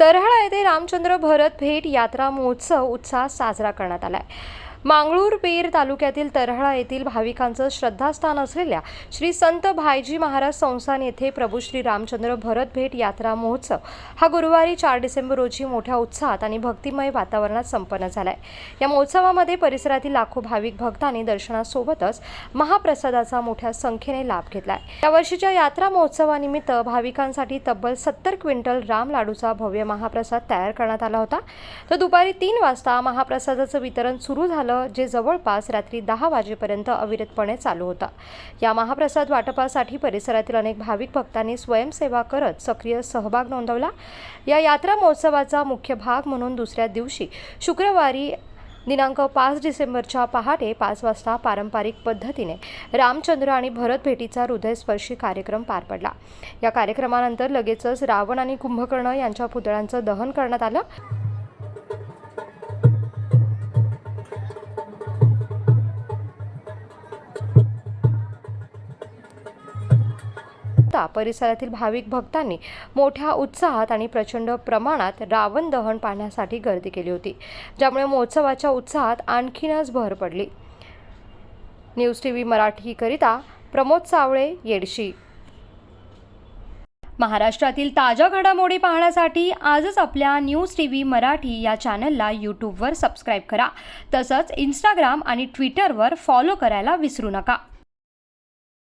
तरहाळा येथे रामचंद्र भरत भेट यात्रा महोत्सव उत्साहात साजरा करण्यात आलाय. आहे पेर तालुक्यातील तरहाळा येथील भाविकांचं श्रद्धास्थान असलेल्या श्री संत भायजी महाराज संस्थान येथे प्रभू श्री रामचंद्र भरत भेट यात्रा महोत्सव हा गुरुवारी चार डिसेंबर रोजी मोठ्या उत्साहात आणि भक्तिमय वातावरणात संपन्न झालाय. या महोत्सवामध्ये परिसरातील लाखो भाविक भक्तांनी दर्शनासोबतच महाप्रसादाचा मोठ्या संख्येने लाभ घेतलाय. या वर्षीच्या यात्रा महोत्सवानिमित्त भाविकांसाठी तब्बल सत्तर क्विंटल राम लाडूचा भव्य महाप्रसाद तयार करण्यात आला होता. तर दुपारी तीन वाजता महाप्रसादाचं वितरण सुरू झालं जे जवळपास रात्री दहा वाजेपर्यंत अविरतपणे चालू होता. या महाप्रसाद वाटपासाठी परिसरातील अनेक भाविक भक्तांनी स्वयंसेवा करत सक्रिय सहभाग नोंदवला. या यात्रा महोत्सवाचा मुख्य भाग म्हणून दुसऱ्या दिवशी शुक्रवारी दिनांक पाच डिसेंबरच्या पहाटे पाच वाजता पारंपरिक पद्धतीने रामचंद्र आणि भरत भेटीचा हृदयस्पर्शी कार्यक्रम पार पडला. या कार्यक्रमानंतर लगेचच रावण आणि कुंभकर्ण यांच्या पुतळ्यांचं दहन करण्यात आलं. परिसरातील भाविक भक्तांनी मोठ्या उत्साहात आणि प्रचंड प्रमाणात रावण दहन पाहण्यासाठी गर्दी केली होती ज्यामुळे महोत्सवाच्या उत्साहात आणखीनच भर पडली. न्यूज टी व्ही मराठीकरिता प्रमोद सावळे येडशी. महाराष्ट्रातील ताज्या घडामोडी पाहण्यासाठी आजच आपल्या न्यूज टी व्ही मराठी या चॅनलला यूट्यूबवर सबस्क्राईब करा. तसंच इंस्टाग्राम आणि ट्विटरवर फॉलो करायला विसरू नका.